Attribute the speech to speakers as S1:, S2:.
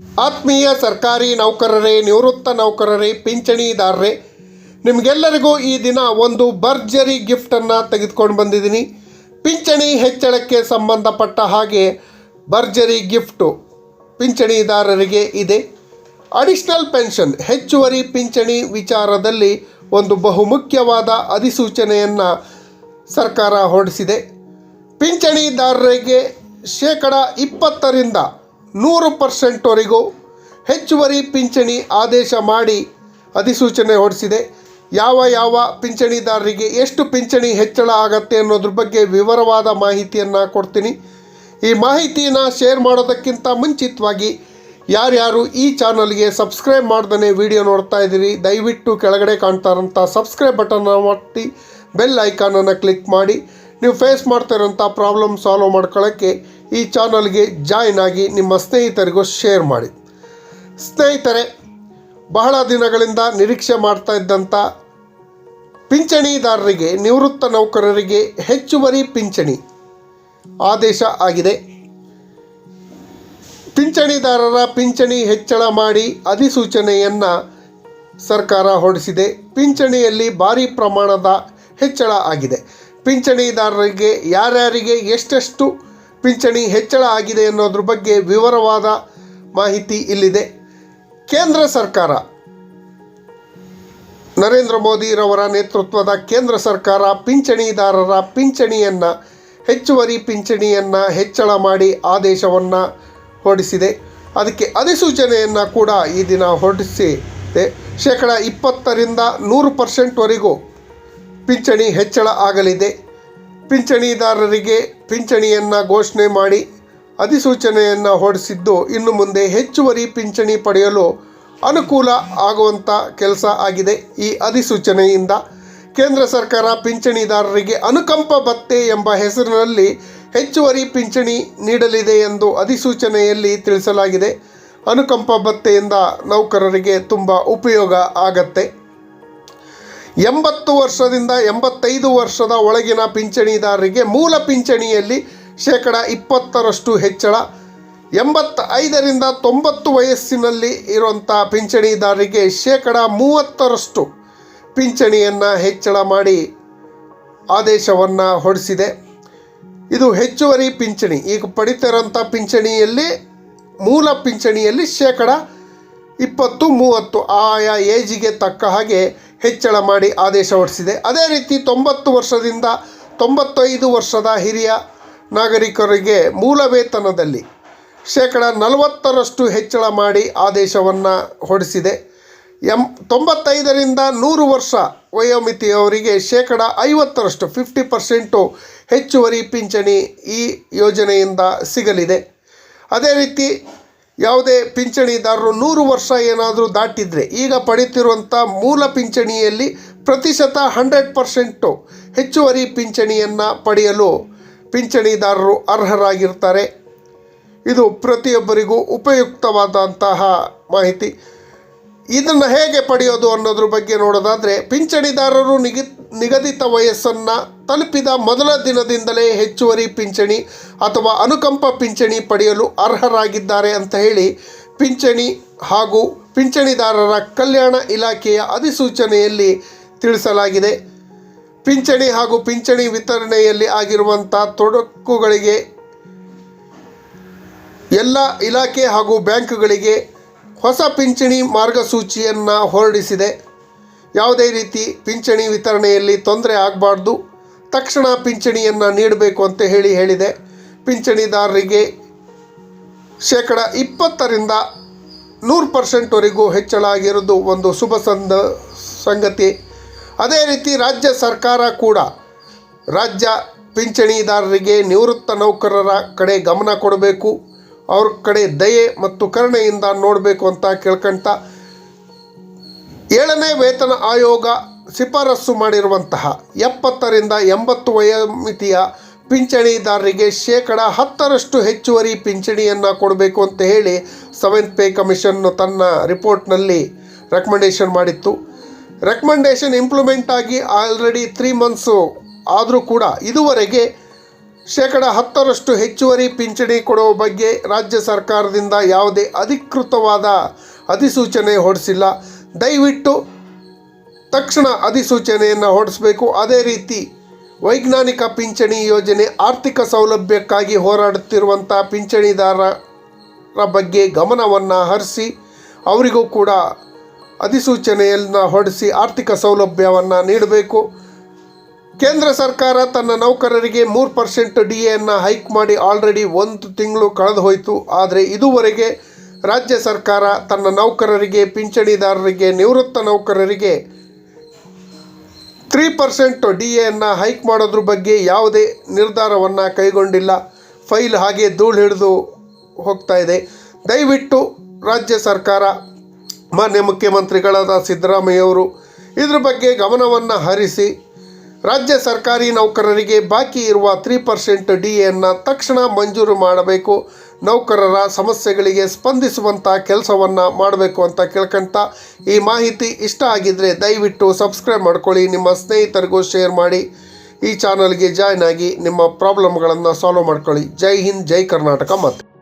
S1: ಆತ್ಮೀಯ ಸರ್ಕಾರಿ ನೌಕರರೇ, ನಿವೃತ್ತ ನೌಕರರೇ, ಪಿಂಚಣಿದಾರರೇ, ನಿಮಗೆಲ್ಲರಿಗೂ ಈ ದಿನ ಒಂದು ಭರ್ಜರಿ ಗಿಫ್ಟನ್ನು ತೆಗೆದುಕೊಂಡು ಬಂದಿದ್ದೀನಿ. ಪಿಂಚಣಿ ಹೆಚ್ಚಳಕ್ಕೆ ಸಂಬಂಧಪಟ್ಟ ಹಾಗೆ ಭರ್ಜರಿ ಗಿಫ್ಟು ಪಿಂಚಣಿದಾರರಿಗೆ ಇದೆ. ಅಡಿಷನಲ್ ಪೆನ್ಷನ್ ಹೆಚ್ಚುವರಿ ಪಿಂಚಣಿ ವಿಚಾರದಲ್ಲಿ ಒಂದು ಬಹುಮುಖ್ಯವಾದ ಅಧಿಸೂಚನೆಯನ್ನು ಸರ್ಕಾರ ಹೊರಡಿಸಿದೆ. ಪಿಂಚಣಿದಾರರಿಗೆ ಶೇಕಡ ಇಪ್ಪತ್ತರಿಂದ ನೂರು ಪರ್ಸೆಂಟ್ವರೆಗೂ ಹೆಚ್ಚುವರಿ ಪಿಂಚಣಿ ಆದೇಶ ಮಾಡಿ ಅಧಿಸೂಚನೆ ಹೊರಡಿಸಿದೆ. ಯಾವ ಯಾವ ಪಿಂಚಣಿದಾರರಿಗೆ ಎಷ್ಟು ಪಿಂಚಣಿ ಹೆಚ್ಚಳ ಆಗತ್ತೆ ಅನ್ನೋದ್ರ ಬಗ್ಗೆ ವಿವರವಾದ ಮಾಹಿತಿಯನ್ನು ಕೊಡ್ತೀನಿ. ಈ ಮಾಹಿತಿನ ಶೇರ್ ಮಾಡೋದಕ್ಕಿಂತ ಮುಂಚಿತವಾಗಿ ಯಾರ್ಯಾರು ಈ ಚಾನಲ್ಗೆ ಸಬ್ಸ್ಕ್ರೈಬ್ ಮಾಡ್ದೇ ವಿಡಿಯೋ ನೋಡ್ತಾ ಇದ್ದೀರಿ, ದಯವಿಟ್ಟು ಕೆಳಗಡೆ ಕಾಣ್ತಾ ಇರೋಂಥ ಸಬ್ಸ್ಕ್ರೈಬ್ ಬಟನ್ನ ಒತ್ತಿ, ಬೆಲ್ ಐಕಾನನ್ನು ಕ್ಲಿಕ್ ಮಾಡಿ. ನೀವು ಫೇಸ್ ಮಾಡ್ತಾ ಇರೋಂಥ ಪ್ರಾಬ್ಲಮ್ ಸಾಲ್ವ್ ಮಾಡ್ಕೊಳ್ಳೋಕ್ಕೆ ಈ ಚಾನಲ್ಗೆ ಜಾಯ್ನ್ ಆಗಿ ನಿಮ್ಮ ಸ್ನೇಹಿತರಿಗೂ ಶೇರ್ ಮಾಡಿ. ಸ್ನೇಹಿತರೆ, ಬಹಳ ದಿನಗಳಿಂದ ನಿರೀಕ್ಷೆ ಮಾಡ್ತಾ ಇದ್ದಂಥ ಪಿಂಚಣಿದಾರರಿಗೆ, ನಿವೃತ್ತ ನೌಕರರಿಗೆ ಹೆಚ್ಚುವರಿ ಪಿಂಚಣಿ ಆದೇಶ ಆಗಿದೆ. ಪಿಂಚಣಿದಾರರ ಪಿಂಚಣಿ ಹೆಚ್ಚಳ ಮಾಡಿ ಅಧಿಸೂಚನೆಯನ್ನು ಸರ್ಕಾರ ಹೊರಡಿಸಿದೆ. ಪಿಂಚಣಿಯಲ್ಲಿ ಭಾರಿ ಪ್ರಮಾಣದ ಹೆಚ್ಚಳ ಆಗಿದೆ. ಪಿಂಚಣಿದಾರರಿಗೆ ಯಾರ್ಯಾರಿಗೆ ಎಷ್ಟೆಷ್ಟು ಪಿಂಚಣಿ ಹೆಚ್ಚಳ ಆಗಿದೆ ಅನ್ನೋದ್ರ ಬಗ್ಗೆ ವಿವರವಾದ ಮಾಹಿತಿ ಇಲ್ಲಿದೆ. ಕೇಂದ್ರ ಸರ್ಕಾರ, ನರೇಂದ್ರ ಮೋದಿರವರ ನೇತೃತ್ವದ ಕೇಂದ್ರ ಸರ್ಕಾರ ಪಿಂಚಣಿದಾರರ ಪಿಂಚಣಿಯನ್ನು, ಹೆಚ್ಚುವರಿ ಪಿಂಚಣಿಯನ್ನು ಹೆಚ್ಚಳ ಮಾಡಿ ಆದೇಶವನ್ನು ಹೊರಡಿಸಿದೆ. ಅದಕ್ಕೆ ಅಧಿಸೂಚನೆಯನ್ನು ಕೂಡ ಈ ದಿನ ಹೊರಡಿಸಿದೆ. ಶೇಕಡ ಇಪ್ಪತ್ತರಿಂದ ನೂರು ಪರ್ಸೆಂಟ್ವರೆಗೂ ಪಿಂಚಣಿ ಹೆಚ್ಚಳ ಆಗಲಿದೆ. ಪಿಂಚಣಿದಾರರಿಗೆ ಪಿಂಚಣಿಯನ್ನು ಘೋಷಣೆ ಮಾಡಿ ಅಧಿಸೂಚನೆಯನ್ನು ಹೊರಡಿಸಿದ್ದು ಇನ್ನು ಮುಂದೆ ಹೆಚ್ಚುವರಿ ಪಿಂಚಣಿ ಪಡೆಯಲು ಅನುಕೂಲ ಆಗುವಂಥ ಕೆಲಸ ಆಗಿದೆ. ಈ ಅಧಿಸೂಚನೆಯಿಂದ ಕೇಂದ್ರ ಸರ್ಕಾರ ಪಿಂಚಣಿದಾರರಿಗೆ ಅನುಕಂಪ ಭತ್ತೆ ಎಂಬ ಹೆಸರಿನಲ್ಲಿ ಹೆಚ್ಚುವರಿ ಪಿಂಚಣಿ ನೀಡಲಿದೆ ಎಂದು ಅಧಿಸೂಚನೆಯಲ್ಲಿ ತಿಳಿಸಲಾಗಿದೆ. ಅನುಕಂಪ ಭತ್ತೆಯಿಂದ ನೌಕರರಿಗೆ ತುಂಬ ಉಪಯೋಗ ಆಗತ್ತೆ. ಎಂಬತ್ತು ವರ್ಷದಿಂದ ಎಂಬತ್ತೈದು ವರ್ಷದ ಒಳಗಿನ ಪಿಂಚಣಿದಾರರಿಗೆ ಮೂಲ ಪಿಂಚಣಿಯಲ್ಲಿ ಶೇಕಡ ಇಪ್ಪತ್ತರಷ್ಟು ಹೆಚ್ಚಳ. ಎಂಬತ್ತೈದರಿಂದ ತೊಂಬತ್ತು ವಯಸ್ಸಿನಲ್ಲಿ ಇರುವಂಥ ಪಿಂಚಣಿದಾರರಿಗೆ ಶೇಕಡ ಮೂವತ್ತರಷ್ಟು ಪಿಂಚಣಿಯನ್ನು ಹೆಚ್ಚಳ ಮಾಡಿ ಆದೇಶವನ್ನು ಹೊರಡಿಸಿದೆ. ಇದು ಹೆಚ್ಚುವರಿ ಪಿಂಚಣಿ. ಈಗ ಪಡಿತರಂಥ ಪಿಂಚಣಿಯಲ್ಲಿ, ಮೂಲ ಪಿಂಚಣಿಯಲ್ಲಿ ಶೇಕಡ ಇಪ್ಪತ್ತು, ಮೂವತ್ತು ಆಯಾ ಏಜಿಗೆ ತಕ್ಕ ಹಾಗೆ ಹೆಚ್ಚಳ ಮಾಡಿ ಆದೇಶ ಹೊರಡಿಸಿದೆ. ಅದೇ ರೀತಿ ತೊಂಬತ್ತು ವರ್ಷದಿಂದ ತೊಂಬತ್ತೈದು ವರ್ಷದ ಹಿರಿಯ ನಾಗರಿಕರಿಗೆ ಮೂಲ ವೇತನದಲ್ಲಿ ಶೇಕಡ ನಲವತ್ತರಷ್ಟು ಹೆಚ್ಚಳ ಮಾಡಿ ಆದೇಶವನ್ನು ಹೊರಡಿಸಿದೆ. ಎಂ, ತೊಂಬತ್ತೈದರಿಂದ ನೂರು ವರ್ಷ ವಯೋಮಿತಿಯವರಿಗೆ ಶೇಕಡ ಐವತ್ತರಷ್ಟು, ಫಿಫ್ಟಿ ಪರ್ಸೆಂಟು ಹೆಚ್ಚುವರಿ ಪಿಂಚಣಿ ಈ ಯೋಜನೆಯಿಂದ ಸಿಗಲಿದೆ. ಅದೇ ರೀತಿ ಯಾವುದೇ ಪಿಂಚಣಿದಾರರು ನೂರು ವರ್ಷ ಏನಾದರೂ ದಾಟಿದರೆ ಈಗ ಪಡೀತಿರುವಂಥ ಮೂಲ ಪಿಂಚಣಿಯಲ್ಲಿ ಪ್ರತಿಶತ ಹಂಡ್ರೆಡ್ ಪರ್ಸೆಂಟು ಹೆಚ್ಚುವರಿ ಪಿಂಚಣಿಯನ್ನು ಪಡೆಯಲು ಪಿಂಚಣಿದಾರರು ಅರ್ಹರಾಗಿರ್ತಾರೆ. ಇದು ಪ್ರತಿಯೊಬ್ಬರಿಗೂ ಉಪಯುಕ್ತವಾದಂತಹ ಮಾಹಿತಿ. ಇದನ್ನು ಹೇಗೆ ಪಡೆಯೋದು ಅನ್ನೋದ್ರ ಬಗ್ಗೆ ನೋಡೋದಾದರೆ, ಪಿಂಚಣಿದಾರರು ನಿಗಿ, ನಿಗದಿತ ವಯಸ್ಸನ್ನು ತಲುಪಿದ ಮೊದಲ ದಿನದಿಂದಲೇ ಹೆಚ್ಚುವರಿ ಪಿಂಚಣಿ ಅಥವಾ ಅನುಕಂಪ ಪಿಂಚಣಿ ಪಡೆಯಲು ಅರ್ಹರಾಗಿದ್ದಾರೆ ಅಂತ ಹೇಳಿ ಪಿಂಚಣಿ ಹಾಗೂ ಪಿಂಚಣಿದಾರರ ಕಲ್ಯಾಣ ಇಲಾಖೆಯ ಅಧಿಸೂಚನೆಯಲ್ಲಿ ತಿಳಿಸಲಾಗಿದೆ. ಪಿಂಚಣಿ ಹಾಗೂ ಪಿಂಚಣಿ ವಿತರಣೆಯಲ್ಲಿ ಆಗಿರುವಂಥ ತೊಡಕುಗಳಿಗೆ ಎಲ್ಲ ಇಲಾಖೆ ಹಾಗೂ ಬ್ಯಾಂಕ್ಗಳಿಗೆ ಹೊಸ ಪಿಂಚಣಿ ಮಾರ್ಗಸೂಚಿಯನ್ನು ಹೊರಡಿಸಿದೆ. ಯಾವುದೇ ರೀತಿ ಪಿಂಚಣಿ ವಿತರಣೆಯಲ್ಲಿ ತೊಂದರೆ ಆಗಬಾರ್ದು. ತಕ್ಷಣ ಪಿಂಚಣಿಯನ್ನು ನೀಡಬೇಕು ಅಂತ ಹೇಳಿ ಹೇಳಿದೆ. ಪಿಂಚಣಿದಾರರಿಗೆ ಶೇಕಡ ಇಪ್ಪತ್ತರಿಂದ ನೂರು ಪರ್ಸೆಂಟ್ವರೆಗೂ ಹೆಚ್ಚಳ ಆಗಿರೋದು ಒಂದು ಶುಭ ಸಂದ, ಸಂಗತಿ. ಅದೇ ರೀತಿ ರಾಜ್ಯ ಸರ್ಕಾರ ಕೂಡ ರಾಜ್ಯ ಪಿಂಚಣಿದಾರರಿಗೆ ನಿವೃತ್ತ ನೌಕರರ ಕಡೆ ಗಮನ ಕೊಡಬೇಕು. ಅವ್ರ ಕಡೆ ದಯೆ ಮತ್ತು ಕರುಣೆಯಿಂದ ನೋಡಬೇಕು ಅಂತ ಕೇಳ್ಕೊಂತ. ಏಳನೇ ವೇತನ ಆಯೋಗ ಶಿಫಾರಸ್ಸು ಮಾಡಿರುವಂತಹ ಎಪ್ಪತ್ತರಿಂದ ಎಂಬತ್ತು ವಯೋಮಿತಿಯ ಪಿಂಚಣಿದಾರರಿಗೆ ಶೇಕಡ ಹತ್ತರಷ್ಟು ಹೆಚ್ಚುವರಿ ಪಿಂಚಣಿಯನ್ನು ಕೊಡಬೇಕು ಅಂತ ಹೇಳಿ ಸೆವೆಂತ್ ಪೇ ಕಮಿಷನ್ ತನ್ನ ರಿಪೋರ್ಟ್ನಲ್ಲಿ ರೆಕಮೆಂಡೇಷನ್ ಮಾಡಿತ್ತು. ರೆಕಮೆಂಡೇಷನ್ ಇಂಪ್ಲಿಮೆಂಟ್ ಆಗಿ ಆಲ್ರೆಡಿ ತ್ರೀ ಮಂತ್ಸು ಆದರೂ ಕೂಡ ಇದುವರೆಗೆ ಶೇಕಡ ಹತ್ತರಷ್ಟು ಹೆಚ್ಚುವರಿ ಪಿಂಚಣಿ ಕೊಡುವ ಬಗ್ಗೆ ರಾಜ್ಯ ಸರ್ಕಾರದಿಂದ ಯಾವುದೇ ಅಧಿಕೃತವಾದ ಅಧಿಸೂಚನೆ ಹೊರಡಿಸಿಲ್ಲ ದಯವಿಟ್ಟು ತಕ್ಷಣ ಅಧಿಸೂಚನೆಯನ್ನು ಹೊರಡಿಸಬೇಕು. ಅದೇ ರೀತಿ ವೈಜ್ಞಾನಿಕ ಪಿಂಚಣಿ ಯೋಜನೆ ಆರ್ಥಿಕ ಸೌಲಭ್ಯಕ್ಕಾಗಿ ಹೋರಾಡುತ್ತಿರುವಂಥ ಪಿಂಚಣಿದಾರರ ಬಗ್ಗೆ ಗಮನವನ್ನು ಹರಿಸಿ ಅವರಿಗೂ ಕೂಡ ಅಧಿಸೂಚನೆಯನ್ನು ಹೊರಡಿಸಿ ಆರ್ಥಿಕ ಸೌಲಭ್ಯವನ್ನು ನೀಡಬೇಕು. ಕೇಂದ್ರ ಸರ್ಕಾರ ತನ್ನ ನೌಕರರಿಗೆ ಮೂರು ಪರ್ಸೆಂಟ್ ಡಿ ಎನ್ನು ಹೈಕ್ ಮಾಡಿ ಆಲ್ರೆಡಿ ಒಂದು ತಿಂಗಳು ಕಳೆದು ಹೋಯಿತು. ಆದರೆ ಇದುವರೆಗೆ ರಾಜ್ಯ ಸರ್ಕಾರ ತನ್ನ ನೌಕರರಿಗೆ, ಪಿಂಚಣಿದಾರರಿಗೆ, ನಿವೃತ್ತ ನೌಕರರಿಗೆ ತ್ರೀ ಪರ್ಸೆಂಟ್ ಡಿ ಎನ್ನು ಹೈಕ್ ಮಾಡೋದ್ರ ಬಗ್ಗೆ ಯಾವುದೇ ನಿರ್ಧಾರವನ್ನು ಕೈಗೊಂಡಿಲ್ಲ. ಫೈಲ್ ಹಾಗೆ ಧೂಳು ಹಿಡಿದು ಹೋಗ್ತಾ ಇದೆ. ದಯವಿಟ್ಟು ರಾಜ್ಯ ಸರ್ಕಾರ, ಮಾನ್ಯ ಮುಖ್ಯಮಂತ್ರಿಗಳಾದ ಸಿದ್ದರಾಮಯ್ಯವರು ಇದ್ರ ಬಗ್ಗೆ ಗಮನವನ್ನು ಹರಿಸಿ. ರಾಜ್ಯ ಸರ್ಕಾರಿ ನೌಕರರಿಗೆ ಬಾಕಿ ಇರುವ ತ್ರೀ ಪರ್ಸೆಂಟ್ ಡಿ ಎನ್ನು ತಕ್ಷಣ ಮಂಜೂರು ಮಾಡಬೇಕು. ನೌಕರರ ಸಮಸ್ಯೆಗಳಿಗೆ ಸ್ಪಂದಿಸುವಂಥ ಕೆಲಸವನ್ನು ಮಾಡಬೇಕು ಅಂತ ಕೇಳ್ಕೊಂತ ಈ ಮಾಹಿತಿ ಇಷ್ಟ ಆಗಿದ್ದರೆ ದಯವಿಟ್ಟು ಸಬ್ಸ್ಕ್ರೈಬ್ ಮಾಡ್ಕೊಳ್ಳಿ. ನಿಮ್ಮ ಸ್ನೇಹಿತರಿಗೂ ಶೇರ್ ಮಾಡಿ. ಈ ಚಾನಲ್ಗೆ ಜಾಯ್ನ್ ಆಗಿ ನಿಮ್ಮ ಪ್ರಾಬ್ಲಮ್ಗಳನ್ನು ಸಾಲ್ವ್ ಮಾಡ್ಕೊಳ್ಳಿ. ಜೈ ಹಿಂದ್, ಜೈ ಕರ್ನಾಟಕ ಮತ್ತು